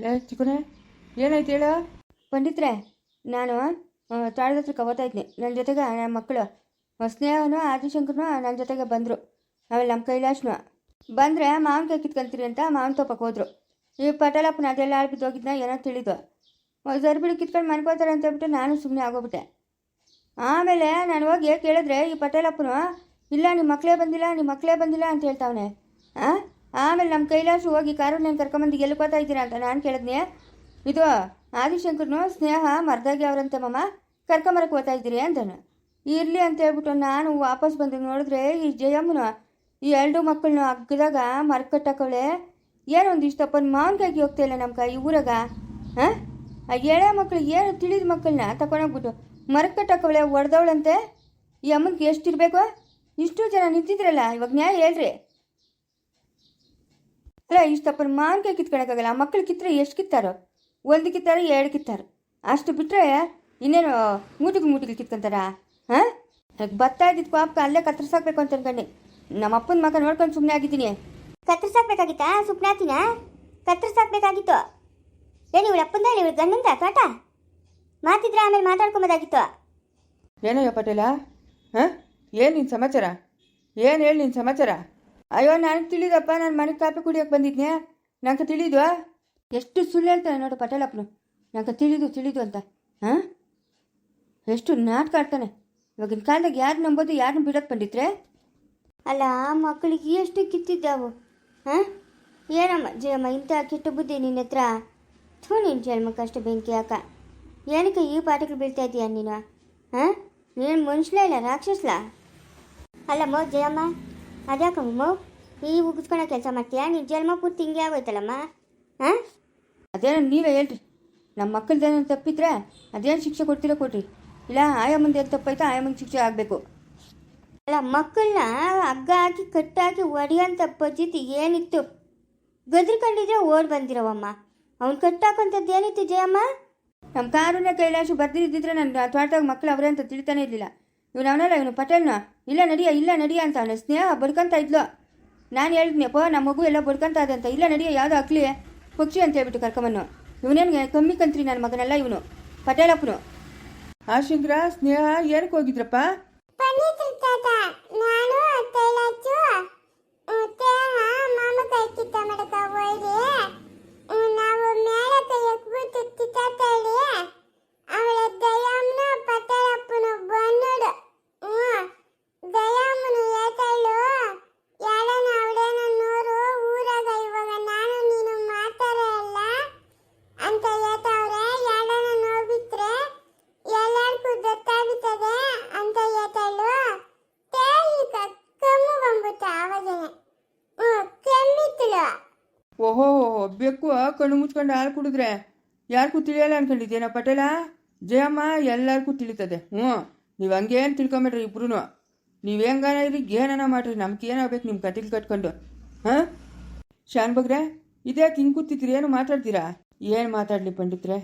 ಲೇ ಚಿಕ್ಕನೆ, ಏನಾಯ್ತು ಹೇಳ? ಪಂಡಿತ್ರೆ, ನಾನು ತಾಳದ ಹತ್ರಕ್ಕೆ ಇದ್ದೆ. ನನ್ನ ಜೊತೆಗೆ ನನ್ನ ಮಕ್ಕಳು ಸ್ನೇಹನು, ಆದಿಶಂಕರ್ನು ನನ್ನ ಜೊತೆಗೆ ಬಂದರು. ಆಮೇಲೆ ನಮ್ಮ ಕೈಲಾಶ್ನು. ಬಂದರೆ ಮಾವಿನ ಕೈ ಕಿತ್ಕೊಂತೀರಿ ಅಂತ ಮಾವಿನ ತೋಪಕ್ಕೆ ಹೋದ್ರು. ಈ ಪಟೇಲಪ್ಪನ ಅದೆಲ್ಲ ಆಳ್ಬಿದ್ದು ಏನೋ ತಿಳಿದು. ಜರ್ಬಿಡಿ ಕಿತ್ಕೊಂಡು ಮನ್ಕೋತಾರೆ ಅಂತ ಹೇಳ್ಬಿಟ್ಟು ನಾನು ಸುಮ್ಮನೆ ಆಗೋಗ್ಬಿಟ್ಟೆ. ಆಮೇಲೆ ನಾನು ಹೋಗಿ ಕೇಳಿದ್ರೆ ಈ ಪಟೇಲಪ್ಪನು, ಇಲ್ಲ ನಿಮ್ಮ ಮಕ್ಕಳೇ ಬಂದಿಲ್ಲ ನಿಮ್ಮ ಮಕ್ಕಳೇ ಬಂದಿಲ್ಲ ಅಂತ ಹೇಳ್ತಾವನೆ. ಆ? ಆಮೇಲೆ ನಮ್ಮ ಕೈಲಾಸು ಹೋಗಿ ಕಾರು ನಾನು ಕರ್ಕೊಂಬಂದು ಎಲ್ಲಿ ಇದ್ದೀರಾ ಅಂತ ನಾನು ಕೇಳಿದ್ನಿ. ಇದು ಆದಿಶಂಕರ್ನು ಸ್ನೇಹ ಮರ್ದಾಗಿ ಅವರಂತೆ ಮಮ್ಮ ಕರ್ಕೊಂಬರಕ್ಕೆ ಓದ್ತಾ ಇದ್ದೀರಿ ಅಂತಾನು ಇರಲಿ ಅಂತ ಹೇಳ್ಬಿಟ್ಟು ನಾನು ವಾಪಸ್ ಬಂದು ನೋಡಿದ್ರೆ ಈ ಜಯಮ್ಮನ, ಈ ಎರಡು ಮಕ್ಕಳನ್ನ ಅಗ್ಗದಾಗ ಮರ್ಕಟ್ಟಕ್ಕವಳೆ ಏನೋ ಒಂದು ಇಷ್ಟಪ್ಪನ ಮಾವಿನಕಾಯಿಗೆ ಹೋಗ್ತಾ ಇಲ್ಲ ನಮ್ಮ ಕೈ ಊರಾಗ. ಹಾಂ? ಆ ಎಳೆ ಮಕ್ಕಳು ಏನು ತಿಳಿದ ಮಕ್ಕಳನ್ನ ತಗೊಂಡೋಗ್ಬಿಟ್ಟು ಮರಕಟ್ಟಕ್ಕವಳೆ ಹೊಡೆದವಳಂತೆ ಈ ಅಮ್ಮನಿಗೆ ಎಷ್ಟಿರಬೇಕು ಇಷ್ಟು ಜನ ನಿಂತಿದ್ರಲ್ಲ, ಇವಾಗ ನ್ಯಾಯ ಹೇಳ್ರಿ. ಅಲ್ಲ ಇಷ್ಟಪ್ಪನ ಮಾವಿನಕಾಯಿ ಕಿತ್ಕೊಳಕ್ಕಾಗಲ್ಲ? ಆ ಮಕ್ಕಳು ಕಿತ್ತರೆ ಎಷ್ಟು ಕಿತ್ತಾರೋ? ಒಂದು ಕಿತ್ತಾರೋ ಎರಡು ಕಿತ್ತಾರೋ? ಅಷ್ಟು ಬಿಟ್ಟರೆ ಇನ್ನೇನು ಮೂಟಿಗೆ ಮೂಟಿಗೆ ಕಿತ್ಕೊಂತಾರ? ಹಾಂ? ಭತ್ತ ಇದ್ದಿದ್ದು ಪಾಪ ಅಲ್ಲೇ ಕತ್ತರಿಸಾಕ್ಬೇಕು ಅಂತ ಅನ್ಕೊಂಡೆ. ನಮ್ಮ ಅಪ್ಪನ ಮಗ ನೋಡ್ಕೊಂಡು ಸುಮ್ಮನೆ ಆಗಿದ್ದೀನಿ. ಕತ್ತರಿಸಾಕ್ಬೇಕಾಗಿತ್ತಾ? ಆತೀನ? ಕತ್ತರಿಸಾಕ್ಬೇಕಾಗಿತ್ತು. ಏನು ಇವಳು ಅಪ್ಪಂದ ಇವಳು ಗಂಡಂದ? ತೋಟ ಮಾತಿದ್ರೆ ಆಮೇಲೆ ಮಾತಾಡ್ಕೊಂಬೋದಾಗಿತ್ತು. ಏನಯ್ಯ ಪಟೇಲ? ಹಾಂ? ಏನು ನಿನ್ನ ಸಮಾಚಾರ? ಏನು ಹೇಳಿ ನಿನ್ನ ಸಮಾಚಾರ? ಅಯ್ಯೋ, ನನಗೆ ತಿಳಿದಪ್ಪ, ನಾನು ಮನೆ ಕಾಫಿ ಕುಡಿಯೋಕೆ ಬಂದಿದ್ನೆ ನಂಗೆ ತಿಳಿದು ಎಷ್ಟು ಸುಳ್ಳು ಹೇಳ್ತಾನೆ ನೋಡು ಪಟೇಲಪ್ಪನು. ನಂಗೆ ತಿಳಿದು ತಿಳಿದು ಅಂತ ಹಾಂ ಎಷ್ಟು ನಾಟಕ ಆಡ್ತಾನೆ. ಇವಾಗಿನ ಕಾಲದಾಗ ಯಾರು ನಂಬೋದು ಯಾರನ್ನ ಬಿಡೋಕೆ ಬಂದಿದ್ರೆ? ಅಲ್ಲ ಮಕ್ಕಳಿಗೆ ಎಷ್ಟು ಕಿತ್ತಿದ್ದಾವು ಹಾಂ ಏನಮ್ಮ ಜಯಮ್ಮ ಇಂಥ ಕೆಟ್ಟ ಬುದ್ಧಿ ನಿನ್ನ ಹತ್ರ? ಥೂ ನಿನ್ನ ಜನ್ಮಕ್ಕೆ ಕಷ್ಟ ಬೆಂಕಿ ಹಾಕ. ಏನಕ್ಕೆ ಈ ಪಾಠಗಳು ಬೀಳ್ತಾ ಇದೀಯ ನೀನು ಹಾಂ ನೀನು ಮನುಷ್ಯ ಇಲ್ಲ ರಾಕ್ಷಸ್ಲಾ? ಅಲ್ಲಮ್ಮ, ಜಯಮ್ಮ? ಅದ್ಯಾಕಮ್ಮ ಈ ಉಗಿಸ್ಕೊಳೋ ಕೆಲಸ ಮಾಡ್ತೀಯಾ? ನಿನ್ನ ಜನ್ಮ ಪೂರ್ತಿ ಹಿಂಗೆ ಆಗೋಯ್ತಲ್ಲಮ್ಮ? ಹಾಂ ಅದೇನೋ ನೀವೇ ಹೇಳ್ರಿ. ನಮ್ಮ ಮಕ್ಕಳದೇನೋ ತಪ್ಪಿದ್ರೆ ಅದೇನು ಶಿಕ್ಷೆ ಕೊಡ್ತೀರೋ ಕೊಡ್ರಿ. ಇಲ್ಲ ಆಯಮ್ಮಂದು ಏನು ತಪ್ಪಾಯ್ತಾ ಮುಂದೆ ಶಿಕ್ಷೆ ಆಗಬೇಕು. ಅಲ್ಲ ಮಕ್ಕಳನ್ನ ಹಗ್ಗ ಹಾಕಿ ಕಟ್ಟಾಕಿ ಹೊಡಿಯೋಂಥ ಪದ್ಧತಿ ಏನಿತ್ತು? ಗದ್ರಿಕೊಂಡಿದ್ರೆ ಓಡ್ ಬಂದಿರವಮ್ಮ. ಅವ್ನು ಕಟ್ಟಾಕೊಂಥದ್ದು ಏನಿತ್ತು ಜಯಮ್ಮ? ನಮ್ಮ ಕಾರುನ ಕೈಲಾಶು ಬರ್ದಿದ್ದಿದ್ರೆ ನನ್ನ ತೋಟದಾಗ ಮಕ್ಕಳು ಅವರೇ ಅಂತ ತಿಳಿತಾನೆ ಇರಲಿಲ್ಲ. ಇವನು ಅವನಲ್ಲ ಇವನು ಪಟೇಲ್ನ? ಇಲ್ಲ ನಡಿಯ ಇಲ್ಲ ನಡಿಯ ಅಂತ ಅವನ ಸ್ನೇಹ ಬಡ್ಕೊಂತ ಇದ್ಲು. ನಾನು ಹೇಳಿದ್ನಪ್ಪ ನಮ್ಮ ಮಗು ಎಲ್ಲ ಬರ್ಕಂತ ಇದೆ ಅಂತ. ಇಲ್ಲ ನಡಿಯ ಯಾವುದೋ ಅಕ್ಲಿ ಪಕ್ಷಿ ಅಂತ ಹೇಳ್ಬಿಟ್ಟು ಕರ್ಕೊಂಬನ್ನು. ಇವನೇನು ಕಮ್ಮಿ ಕಂತ್ರಿ ನನ್ನ ಮಗನಲ್ಲ ಇವನು. ಪಟೇಲಪ್ಪನು. ಆಶಿಂಗ್ರ ಸ್ನೇಹ ಏನಕ್ಕೆ ಹೋಗಿದ್ರಪ್ಪ? ನಾನು ಕಣ್ಣು ಮುಚ್ಕೊಂಡು ಹಾಲು ಕುಡಿದ್ರೆ ಯಾರಿಗೂ ತಿಳಿಯಲ್ಲ ಅನ್ಕೊಂಡಿದ್ದೇನ ಪಟೇಲ? ಜಯಮ್ಮ, ಎಲ್ಲರಿಗೂ ತಿಳಿತದೆ. ಹ್ಞೂ. ನೀವು ಹಂಗೇನು ತಿಳ್ಕೊಂಬೇಡ್ರಿ ಇಬ್ರು ನೀವು ಹೆಂಗಾನ ಇರಿ ಏನನ ಮಾಡ್ರಿ. ನಮ್ಗೆ ಏನಾಗಬೇಕು ನಿಮ್ಮ ಕತ್ತಿಗೆ ಕಟ್ಕೊಂಡು. ಹಾಂ? ಶಾನ್ ಬಗ್ರೆ, ಇದ್ಯಾಕೆ ಹಿಂಗೆ ಕೂತಿದ್ರಿ ಏನು ಮಾತಾಡ್ತೀರಾ? ಏನು ಮಾತಾಡಲಿ ಪಂಡಿತ್ರೆ?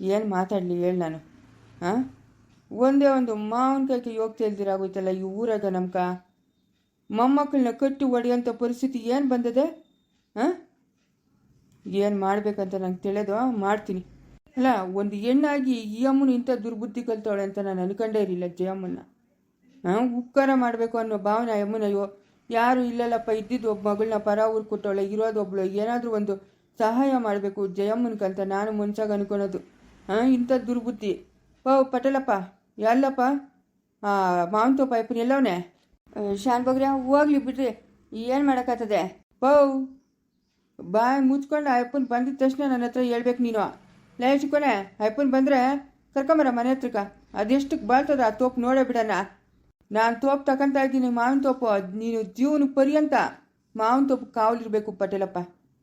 ಏನು ಮಾತಾಡಲಿ ಹೇಳಿ ನಾನು. ಹಾಂ? ಒಂದೇ ಒಂದು ಮಾವಿನಕಾಯಿಗೆ ಯೋಗ್ತಾ ಇಲ್ದಿರಾಗೋಯ್ತಲ್ಲ ಈ ಊರಾಗ ನಮ್ಕ ಮೊಮ್ಮಕ್ಕಳನ್ನ ಕಟ್ಟಿ ಒಡೆಯೋಂಥ ಪರಿಸ್ಥಿತಿ ಏನು ಬಂದದೆ? ಹಾಂ? ಏನು ಮಾಡಬೇಕಂತ ನಂಗೆ ತಿಳಿದು ಮಾಡ್ತೀನಿ. ಅಲ್ಲ, ಒಂದು ಹೆಣ್ಣಾಗಿ ಈ ಅಮ್ಮನ ಇಂಥ ದುರ್ಬುದ್ಧಿ ಕಲ್ತವಳೆ ಅಂತ ನಾನು ಅನ್ಕೊಂಡೇ ಇರಲಿಲ್ಲ ಜಯಮ್ಮನ್ನ. ಹಾಂ ಉಪಕಾರ ಮಾಡಬೇಕು ಅನ್ನೋ ಭಾವನೆ ಅಮ್ಮನ, ಅಯ್ಯೋ, ಯಾರು ಇಲ್ಲಲ್ಲಪ್ಪ, ಇದ್ದಿದ್ದು ಒಬ್ಬ ಮಗಳನ್ನ ಪರ ಊರು ಕೊಟ್ಟವಳೆ, ಇರೋದು ಒಬ್ಳು, ಏನಾದರೂ ಒಂದು ಸಹಾಯ ಮಾಡಬೇಕು ಜಯಮ್ಮನ ಜಯಮ್ಮನ್ಕಂತ ನಾನು ಮುಂಚಾಗ ಅನ್ಕೊಳೋದು. ಹಾಂ ಇಂಥ ದುರ್ಬುದ್ಧಿ. ಓ, ಪಟಲಪ್ಪ ಎಲ್ಲಪ್ಪ ಮಾವನ ತೋಪ ಎಲ್ಲವನೇ? ಶಾನ್ ಬಗ್ರೆ, ಹೋಗ್ಲಿ ಬಿಡ್ರಿ, ಏನು ಮಾಡೋಕ್ಕಾಗ್ತದೆ? ಪೌ ಬಾಯ್ ಮುಚ್ಕೊಂಡು ಅಯ್ಯಪ್ಪನ ಬಂದಿದ ತಕ್ಷಣ ನನ್ನ ಹತ್ರ ಹೇಳ್ಬೇಕು ನೀನು. ಲೈ ಚಿಕ್ಕೋಣೆ ಅಯ್ಯಪ್ಪನ ಬಂದರೆ ಕರ್ಕೊಂಬರ ಮನೆ ಹತ್ರಕ್ಕ. ಅದೆಷ್ಟಕ್ಕೆ ಬಾಳ್ತದ ಆ ತೋಪು ನೋಡೇ ಬಿಡೋಣ ನಾನು ತೋಪ್ ತಗೊಂತ ಇದ್ದೀನಿ ಮಾವಿನ ತೋಪು. ನೀನು ಜೀವನ ಪರ್ಯಂತ ಮಾವಿನ ತೋಪು ಕಾವಲಿರಬೇಕು ಪಟೇಲಪ್ಪ.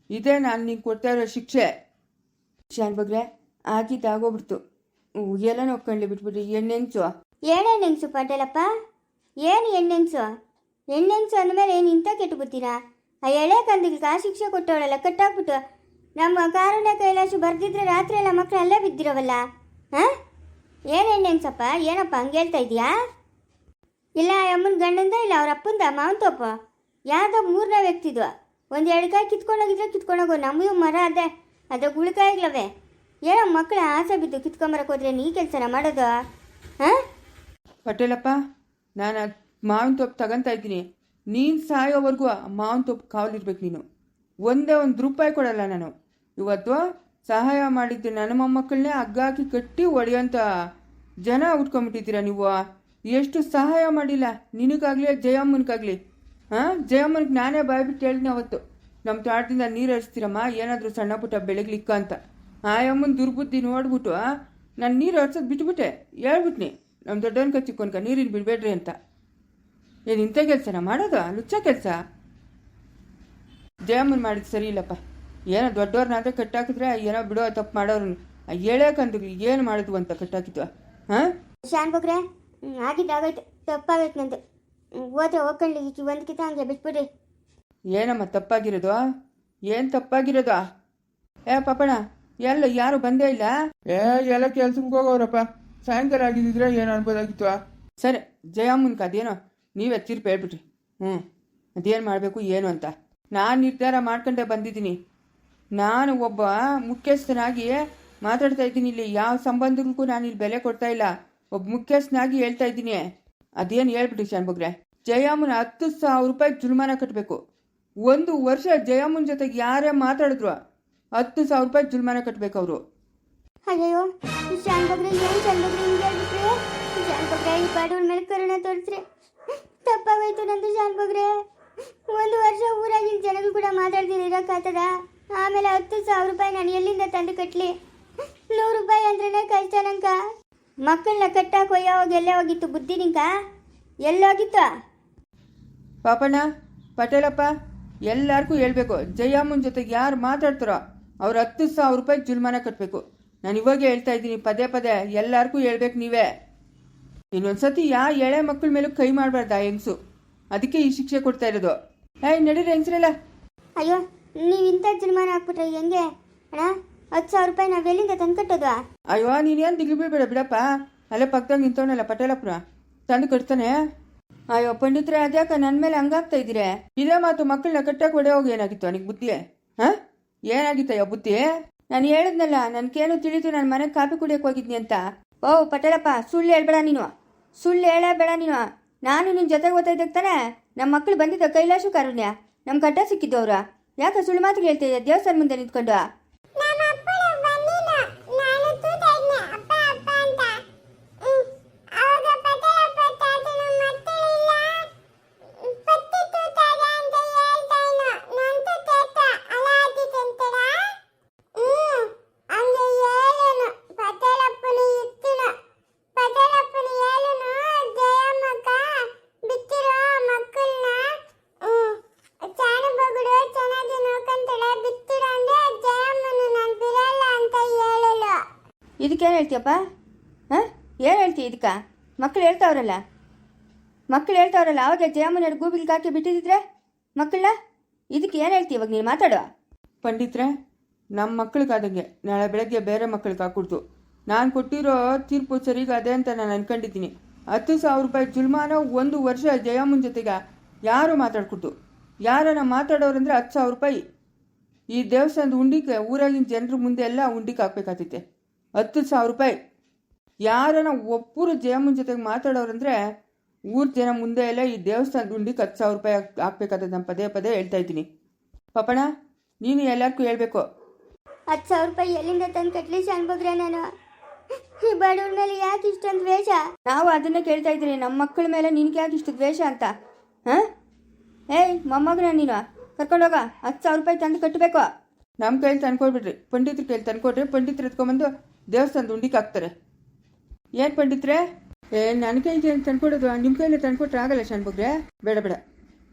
ಇದೇ ನಾನು ನೀನು ಕೊಡ್ತಾ ಇರೋ ಶಿಕ್ಷೆ. ಶಾನ್ ಬಗ್ರೆ ಆಗಿದ್ದು ಆಗೋಗ್ಬಿಡ್ತು. ಎಲ್ಲ ನೋಡ್ಕೊಂಡು ಬಿಟ್ಬಿಟ್ರಿ ಎಣ್ಣೆಂಚು ಏನೇ ನೆನ್ಸು ಪಟೇಲಪ್ಪ? ಏನು ಎಣ್ಣೆಂಚು ಎಣ್ಣೆಂಚು ಅಂದಮೇಲೆ ಏನು ಇಂಥ ಕೆಟ್ಟು ಆ ಎಳೆ ಆ ಶಿಕ್ಷೆ ಕೊಟ್ಟವಳಲ್ಲ ಕಟ್ಟಾಕ್ಬಿಟ್ಟು ನಮ್ಮ ಕಾರಣ ಕೈಲಾಸು ಬರ್ದಿದ್ರೆ ರಾತ್ರಿ ಎಲ್ಲ ಮಕ್ಕಳು ಅಲ್ಲೇ ಬಿದ್ದಿರವಲ್ಲ? ಹಾಂ? ಏನೇನು ಏನಪ್ಪ, ಹಂಗೆ ಹೇಳ್ತಾ ಇದೆಯಾ ಇಲ್ಲ ಅಮ್ಮನ ಗಂಡಂದ ಇಲ್ಲ, ಅವ್ರ ಅಪ್ಪಂದ, ಮಾವಂತಪ್ಪ? ಯಾವುದೋ ಯಾವ್ದೋ ಮೂರನೇ ವ್ಯಕ್ತಿದು ಒಂದು ಎರಡು ಕಾಯಿ ಕಿತ್ಕೊಂಡೋಗಿದ್ರೆ ಕಿತ್ಕೊಂಡೋಗು, ನಮಗೂ ಮರ ಅದೇ ಅದ್ರಾಗ ಉಳಿಕಾಯಿಗ್ಲವೆ ಏನೋ ಮಕ್ಕಳ ಆಸೆ ಬಿದ್ದು ಕಿತ್ಕೊಂಬರಕ್ಕೆ ಹೋದ್ರೆ ನೀ ಕೆಲಸನ ಮಾಡೋದು? ಹಾಂ? ಪಟೇಲಪ್ಪ ನಾನು ಮಾವಿನ ತೊಪ್ಪು ತಗೊಂತ ಇದ್ದೀನಿ. ನೀನು ಸಾಯೋವರೆಗೂ ಮಾವಿನ ತೊಪ್ಪು ಕಾವಲಿರ್ಬೇಕು ನೀನು. ಒಂದೇ ಒಂದು ರೂಪಾಯಿ ಕೊಡಲ್ಲ ನಾನು. ಇವತ್ತು ಸಹಾಯ ಮಾಡಿದ್ದೆ ನನ್ನ ಮೊಮ್ಮಕ್ಕಳನ್ನೇ ಹಗ್ಗಾಕಿ ಕಟ್ಟಿ ಹೊಡೆಯೋಂಥ ಜನ ಉಟ್ಕೊಂಬಿಟ್ಟಿದ್ದೀರಾ ನೀವು. ಎಷ್ಟು ಸಹಾಯ ಮಾಡಿಲ್ಲ? ನಿನಗಾಗಲಿ, ಜಯಮ್ಮನಿಗಾಗಲಿ? ಹಾಂ? ಜಯಮ್ಮನಿಗೆ ನಾನೇ ಬಾಯ್ಬಿಟ್ಟು ಹೇಳಿದ್ನೆ ಅವತ್ತು. ನಮ್ಮ ತೋಟದಿಂದ ನೀರು ಹರಿಸ್ತೀರಮ್ಮ? ಏನಾದರೂ ಸಣ್ಣ ಪುಟ್ಟ ಬೆಳಗ್ಲಿಕ್ಕ ಅಂತ. ಆ ಅಮ್ಮನ ದುರ್ಬುದ್ಧಿ ನೋಡ್ಬಿಟ್ಟು ನಾನು ನೀರು ಹರ್ಸೋದು ಬಿಟ್ಬಿಟ್ಟೆ. ಹೇಳ್ಬಿಟ್ನಿ ನಮ್ಮ ದೊಡ್ಡವನ್ಕ ಚಿಕ್ಕವನ್ಕ ನೀರಿನ ಬಿಡಬೇಡ್ರಿ ಅಂತ. ಏನು ಇಂಥ ಕೆಲಸನ ಮಾಡೋದು? ಲುಚ್ಚ ಕೆಲಸ? ಜಯಮ್ಮನ್ ಮಾಡಿದ್ದು ಸರಿ ಇಲ್ಲಪ್ಪ. ಏನೋ ದೊಡ್ಡವ್ರನ್ನಾದ್ರೆ ಕಟ್ಟಾಕಿದ್ರೆ ಏನೋ ಬಿಡೋ ತಪ್ಪು ಮಾಡೋರು ಹೇಳಕ್ಕಂದ್ರು ಏನು ಮಾಡಿದ್ವು ಅಂತ ಕಟ್ಟಾಕಿದ್ವ? ಹಾಂ? ಶಾನ್ ಬಗ್ರೆ ಆಗಿದ್ದಾಗೈತೆ ತಪ್ಪಾಗೈತೆ ನಂದು. ಹೋದ್ರೆ ಹೋಗ್ಕೊಳ್ಳಿ. ಈಕಿ ಒಂದು ಕಿತ ಹಂಗೆ ಬಿಟ್ಬಿಡ್ರಿ. ಏನಮ್ಮ ತಪ್ಪಾಗಿರೋದು? ಏನು ತಪ್ಪಾಗಿರೋದು? ಏ ಪಾಪಣ ಎಲ್ಲ ಯಾರು ಬಂದೇ ಇಲ್ಲ? ಏ ಎಲ್ಲ ಕೆಲ್ಸಕ್ಕೆ ಹೋಗೋರಪ್ಪ. ಸಾಯಂಕಾಲ ಆಗಿದ್ದಿದ್ರೆ ಏನು ಅನ್ಬೋದಾಗಿತ್ತು? ಸರಿ ಜಯಮ್ಮನ್ಕ ಅದೇನೋ ನೀವೇ ತೀರ್ಪು ಹೇಳ್ಬಿಟ್ರಿ. ಹ್ಞೂ ಅದೇನು ಮಾಡಬೇಕು ಏನು ಅಂತ. ನಾನು ನಿರ್ಧಾರ ಮಾಡ್ಕೊಂಡೆ ಬಂದಿದ್ದೀನಿ. ನಾನು ಒಬ್ಬ ಮುಖ್ಯಸ್ಥನಾಗಿ ಮಾತಾಡ್ತಾ ಇದ್ದೀನಿ ಇಲ್ಲಿ. ಯಾವ ಸಂಬಂಧಕ್ಕೂ ನಾನು ಇಲ್ಲಿ ಬೆಲೆ ಕೊಡ್ತಾ ಇಲ್ಲ. ಒಬ್ಬ ಮುಖ್ಯಸ್ಥನಾಗಿ ಹೇಳ್ತಾ ಇದ್ದೀನಿ. ಅದೇನು ಹೇಳ್ಬಿಟ್ರಿ ಶಾನ್ಬಗ್ರೆ. ಜಯಮ್ಮನ ಹತ್ತು ಸಾವಿರ ರೂಪಾಯಿ ಜುಲ್ಮಾನ ಕಟ್ಟಬೇಕು ಒಂದು ವರ್ಷ ಜಯಮ್ಮನ ಜೊತೆಗೆ ಯಾರೇ ಮಾತಾಡಿದ್ರು ಹತ್ತು ಸಾವಿರ ರೂಪಾಯಿ ಜುಲ್ಮಾನ ಕಟ್ಟಬೇಕು ಅವರು. ಅಯ್ಯೋ ಶಾನ್ ಬಗ್ರೆ ಏನು ಶಾನ್ ಬಗ್ರೆ ಹಿಂಗೆ ಹೇಳ್ಬಿಟ್ರೆ? ಈ ಬಡವ್ರ ಮೇಲೆ ಕರುಣೆ ತೋರಿಸ್ರಿ. ತಪ್ಪಾಗೋಯ್ತು ನಂದು ಶಾನ್ ಬಗ್ರೆ. ಒಂದು ವರ್ಷ ಊರಾಗಿನ ಜನಗಳು ಕೂಡ ಮಾತಾಡ್ತೀನಿ ಇರೋಕ್ಕಾಗ್ತದ ಆಮೇಲೆ ಹತ್ತು ಸಾವಿರ ರೂಪಾಯಿ ನಾನು ಎಲ್ಲಿಂದ ತಂದು ಕಟ್ಲಿ? ನೂರು ರೂಪಾಯಿ ಅಂದ್ರೆ ಕಷ್ಟ ನಂಕ ಮಕ್ಕಳನ್ನ ಕಟ್ಟಾಕ ಒಯ್ಯೋವಾಗ ಎಲ್ಲೇ ಹೋಗಿತ್ತು ಬುದ್ಧಿ ನಿಂಕ ಎಲ್ಲೋಗಿತ್ತು ಪಾಪಣ್ಣ, ಪಟೇಲಪ್ಪ, ಎಲ್ಲರಿಗೂ ಹೇಳ್ಬೇಕು. ಜಯಮ್ಮನ ಜೊತೆಗೆ ಯಾರು ಮಾತಾಡ್ತಾರೋ ಅವ್ರು ಹತ್ತು ಸಾವಿರ ರೂಪಾಯಿ ಜುಲ್ಮಾನ ಕಟ್ಟಬೇಕು ನಾನು ಇವಾಗ ಹೇಳ್ತಾ ಇದ್ದೀನಿ, ಪದೇ ಪದೇ ಎಲ್ಲರಿಗೂ ಹೇಳ್ಬೇಕು ನೀವೇ. ಇನ್ನೊಂದ್ಸತಿ ಯಾ ಎಳೆ ಮಕ್ಕಳ ಮೇಲೂ ಕೈ ಮಾಡಬಾರ್ದ ಹೆಂಗ್ಸು? ಅದಕ್ಕೆ ಈ ಶಿಕ್ಷೆ ಕೊಡ್ತಾ ಇರೋದು. ಏಯ್ ನಡೀರಿ ಹೆಂಗ್ಸ್ರಲ್ಲ. ಅಯ್ಯೋ ನೀವು ಇಂಥ ಜನ್ಮಾನ ಹಾಕ್ಬಿಟ್ರೆ ಹೆಂಗೆ? ಅಣ್ಣ ಹತ್ತು ಸಾವಿರ ರೂಪಾಯಿ ನಾವು ಎಲ್ಲಿಂದ ತಂದು ಕಟ್ಟೋದು? ಅಯ್ಯೋ ನೀನೇನು ದಿಗ್ಲು ಬೀಳ್ಬೇಡ ಬಿಡಪ್ಪ. ಅಲ್ಲೇ ಪಕ್ಕದಾಗ ನಿಂತವನಲ್ಲ ಪಟೇಲಪ್ಪನ. ತಂದು ಕಟ್ತಾನೆ. ಅಯ್ಯೋ ಪಂಡಿತ್ರೆ ಅದ್ಯಾಕ ನನ್ನ ಮೇಲೆ ಹಂಗಾಗ್ತಾ ಇದ್ದೀರಿ? ಇದೇ ಮಾತು ಮಕ್ಕಳನ್ನ ಕಟ್ಟಕ್ಕೆ ಹೊಡೆ ಹೋಗಿ ಏನಾಗಿತ್ತು ಅವನಿಗೆ ಬುದ್ಧಿ ಹಾಂ? ಏನಾಗಿತ್ತಯ್ಯೋ ಬುದ್ಧಿ? ನಾನು ಹೇಳಿದ್ನಲ್ಲ ನನ್ಕೇನು ತಿಳಿತು ನನ್ನ ಮನೆಗೆ ಕಾಪಿ ಕುಡಿಯಕ್ ಹೋಗಿದ್ನಿ ಅಂತ. ಓ ಪಟೇಲಪ್ಪ ಸುಳ್ಳು ಹೇಳ್ಬೇಡ ನೀನು. ಸುಳ್ಳು ಹೇಳಬೇಡ ನೀನು. ನಾನು ನಿನ್ನ ಜೊತೆಗೆ ಓದ್ತಾ ತಾನೇ ತಾನೆ ನಮ್ಮ ಮಕ್ಕಳು ಬಂದಿದ್ದ ಕೈಲಾಶು ಕಾರುಣ್ಯ. ನಮ್ಮ ಕಟ್ಟ ಸಿಕ್ಕಿದ್ದು ಅವರ ಯಾಕೆ ಸುಳ್ಳು ಮಾತು ಹೇಳ್ತಿದ್ದೆ ದೇವಸ್ಥಾನ ಮುಂದೆ ನಿಂತ್ಕೊಂಡು ಚಾಣಬಗುಡು ಚೆನ್ನಾಗಿ ನೋಡ್ಕೊಂತಾಳೆ ಬಿತ್ತಿಡ ಅಂದ್ರೆ ಜಯಮ್ಮನು ನಾನು ಬಿಡಲ್ಲ ಅಂತ ಹೇಳಲು ಇದಕ್ಕೇನು ಹೇಳ್ತೀಯಪ್ಪ? ಹಾಂ? ಏನು ಹೇಳ್ತೀಯ ಇದಕ್ಕೆ? ಮಕ್ಕಳು ಹೇಳ್ತಾವ್ರಲ್ಲ. ಮಕ್ಕಳು ಹೇಳ್ತಾವ್ರಲ್ಲ ಅವಾಗ ಜಯಮ್ಮನ ಗೂಬಿಗೆ ಹಾಕಿ ಬಿಟ್ಟಿದ್ರೆ ಮಕ್ಕಳನ್ನ ಇದಕ್ಕೆ ಏನು ಹೇಳ್ತೀಯ ಇವಾಗ ನೀನು ಮಾತಾಡುವ? ಪಂಡಿತ್ರೆ ನಮ್ಮ ಮಕ್ಕಳಿಗಾದಂಗೆ ನಾಳೆ ಬೆಳಗ್ಗೆ ಬೇರೆ ಮಕ್ಕಳಿಗೆ ಹಾಕ್ಕೊಡ್ತು. ನಾನು ಕೊಟ್ಟಿರೋ ತೀರ್ಪು ಅದೇ ಅಂತ ನಾನು ಅನ್ಕೊಂಡಿದ್ದೀನಿ. ಹತ್ತು ಸಾವಿರ ರೂಪಾಯಿ ಜುಲ್ಮಾನ ಒಂದು ವರ್ಷ ಜಯಮ್ಮನ ಜೊತೆಗೆ ಯಾರು ಮಾತಾಡ್ಕೊಡ್ತು. ಯಾರನ್ನ ಮಾತಾಡೋರಂದ್ರೆ ಹತ್ತು ಸಾವಿರ ರೂಪಾಯಿ. ಈ ದೇವಸ್ಥಾನದ ಉಂಡಿಕೆ ಊರಾಗಿನ ಜನರ ಮುಂದೆ ಎಲ್ಲ ಉಂಡಿಗೆ ಹಾಕ್ಬೇಕಾಗ್ತೈತೆ. ಹತ್ತು ಸಾವಿರ ರೂಪಾಯಿ. ಯಾರನ್ನ ಒಬ್ಬರು ಜಯಮ್ಮನ ಜೊತೆಗೆ ಮಾತಾಡೋರಂದ್ರೆ ಊರ ಜನ ಮುಂದೆ ಎಲ್ಲ ಈ ದೇವಸ್ಥಾನ ದುಂಡಿಗೆ ಹತ್ತು ಸಾವಿರ ರೂಪಾಯಿ ಹಾಕ್ಬೇಕಾದ ಹಾಕ್ಬೇಕಾಗ್ತದೆ ನಾನು ಪದೇ ಪದೇ ಹೇಳ್ತಾ ಇದ್ದೀನಿ. ಪಾಪಣ ನೀನು ಎಲ್ಲರಿಗೂ ಹೇಳ್ಬೇಕು. ಹತ್ತು ಸಾವಿರ ರೂಪಾಯಿ ಎಲ್ಲಿಂದ ತಂದು ಕಟ್ಲಿ ಶಾನ್ಬಗ್ರೆ ನಾನು? ಈ ಬಡವ್ರ ಮೇಲೆ ಯಾಕೆ ಇಷ್ಟೊಂದು ದ್ವೇಷ? ನಾವು ಅದನ್ನೇ ಕೇಳ್ತಾ ಇದ್ದೀನಿ ನಮ್ಮ ಮಕ್ಕಳ ಮೇಲೆ ನಿನಗೆ ಯಾಕೆ ಇಷ್ಟು ದ್ವೇಷ ಅಂತ? ಹಾಂ? ಏಯ್ ಮೊಮ್ಮಗನ ನೀನು? ಕರ್ಕೊಂಡೋಗ ಹತ್ತು ಸಾವಿರ ರೂಪಾಯಿ ತಂದು ಕಟ್ಟಬೇಕು ನಮ್ಮ ಕೈಲಿ ತಂದ್ಕೊಡ್ಬಿಡ್ರಿ. ಪಂಡಿತ್ರ ಕೈಲಿ ತಂದ್ಕೊಡ್ರಿ ಪಂಡಿತ್ರ ಎತ್ಕೊಂಬಂದು ದೇವಸ್ಥಾನದ ಉಂಡಿಗೆ ಹಾಕ್ತಾರೆ. ಏನು ಪಂಡಿತ್ರೆ? ಏ ನನ್ನ ಕೈಗೆ ತಂದ್ಕೊಡೋದು? ನಿಮ್ಮ ಕೈಲಿ ತಂದ್ಕೊಟ್ರೆ ಆಗಲ್ಲ ಶಾನ್ಬಗ್ರೆ ಬೇಡ ಬೇಡ.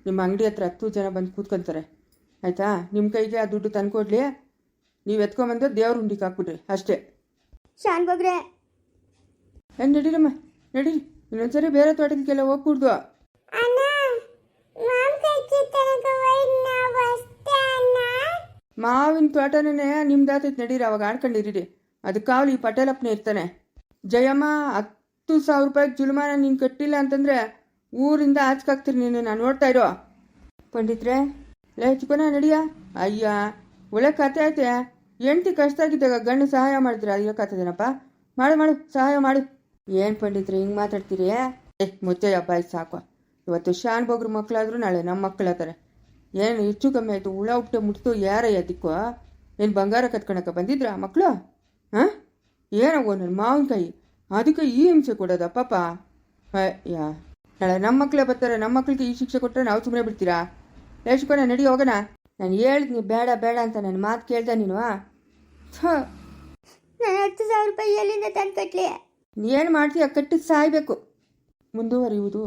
ನಿಮ್ಮ ಅಂಗಡಿ ಹತ್ರ ಹತ್ತು ಜನ ಬಂದು ಕೂತ್ಕೊಂತಾರೆ. ಆಯಿತಾ? ನಿಮ್ಮ ಕೈಗೆ ಆ ದುಡ್ಡು ತಂದ್ಕೊಡ್ಲಿ. ನೀವು ಎತ್ಕೊಂಬಂದು ದೇವ್ರ ಉಂಡಿಗೆ ಹಾಕ್ಬಿಡ್ರಿ. ಅಷ್ಟೇ. ಶಾನ್ಬಗ್ರೆ ಏನು ನಡೀರಮ್ಮ? ನಡೀರಿ ಇನ್ನೊಂದ್ಸರಿ ಬೇರೆ ತೋಟಕ್ಕೆಲ್ಲ ವಸ್ತೆ ಅಣ್ಣ ಮಾವಿನ ತೋಟನೇ ನಿಮ್ದಾತೈತೆ ನಡೀರಿ. ಅವಾಗ ಆಡ್ಕೊಂಡಿರಿ ಅದು ಕಾವಲು ಈ ಪಟೇಲಪ್ಪನೇ ಇರ್ತಾನೆ. ಜಯಮ್ಮ, ಹತ್ತು ಸಾವಿರ ರೂಪಾಯಿ ಜುಲ್ಮಾನ ನೀನು ಕಟ್ಟಿಲ್ಲ ಅಂತಂದರೆ ಊರಿಂದ ಆಚಕಾಗ್ತೀರಿ ನೀನು ನಾನು ನೋಡ್ತಾ ಇರೋ. ಪಂಡಿತ್ರೆ, ಲೇ ಚಿಕ್ಕನ ನಡಿಯ? ಅಯ್ಯ, ಒಳ್ಳೆ ಕತೆ ಐತೆ. ಹೆಂಡ್ತಿ ಕಷ್ಟ ಆಗಿದ್ದಾಗ ಗಂಡು ಸಹಾಯ ಮಾಡಿದ್ರೆ ಕತೆದೇನಪ್ಪ ಮಾಡು ಮಾಡು, ಸಹಾಯ ಮಾಡು. ಏನು ಪಂಡಿತ್ರೆ, ಹಿಂಗೆ ಮಾತಾಡ್ತೀರಿ? ಏ ಮುಚ್ಚಯ್ಯಪ್ಪ ಇದು ಸಾಕು. ಇವತ್ತು ಶಾನ್ ಬೋಗ್ರ ಮಕ್ಕಳಾದ್ರೂ ನಾಳೆ ನಮ್ಮ ಮಕ್ಕಳಾತಾರೆ ಏನು, ಹೆಚ್ಚು ಕಮ್ಮಿ ಆಯಿತು, ಹುಳ ಉಪ್ಟೆ ಮುಟ್ತು, ಯಾರಯ್ಯ ದಿಕ್ಕೋ? ಏನು ಬಂಗಾರ ಕತ್ಕೊಳಕ್ಕೆ ಬಂದಿದ್ರಾ ಮಕ್ಕಳು? ಹಾಂ? ಏನವು ನನ್ನ ಮಾವಿನಕಾಯಿ ಅದಕ್ಕೆ ಈ ಹಿಂಸೆ ಕೊಡೋದ ಪಾಪ? ಯಾ. ನಾಳೆ ನಮ್ಮ ಮಕ್ಕಳೇ ಬರ್ತಾರೆ ನಮ್ಮ ಮಕ್ಕಳಿಗೆ ಈ ಶಿಕ್ಷೆ ಕೊಟ್ಟರೆ ನಾವು ಸುಮ್ಮನೆ ಬಿಡ್ತೀರಾ? ಲೇಷ್ಕೊನ ನಡಿ ಹೋಗೋಣ. ನಾನು ಹೇಳಿದ್ನಿ ಬೇಡ ಬೇಡ ಅಂತ ನನ್ನ ಮಾತು ಕೇಳ್ದೆ ನೀನು ನಾನು ಹತ್ತು ಸಾವಿರ ರೂಪಾಯಿ ಎಲ್ಲಿಂದ ತಂದು ಕಟ್ಲಿ ಏನು ಮಾಡ್ತೀಯ? ಕಟ್ಟಿ ಸಾಯ್ಬೇಕು. ಮುಂದುವರಿಯುವುದು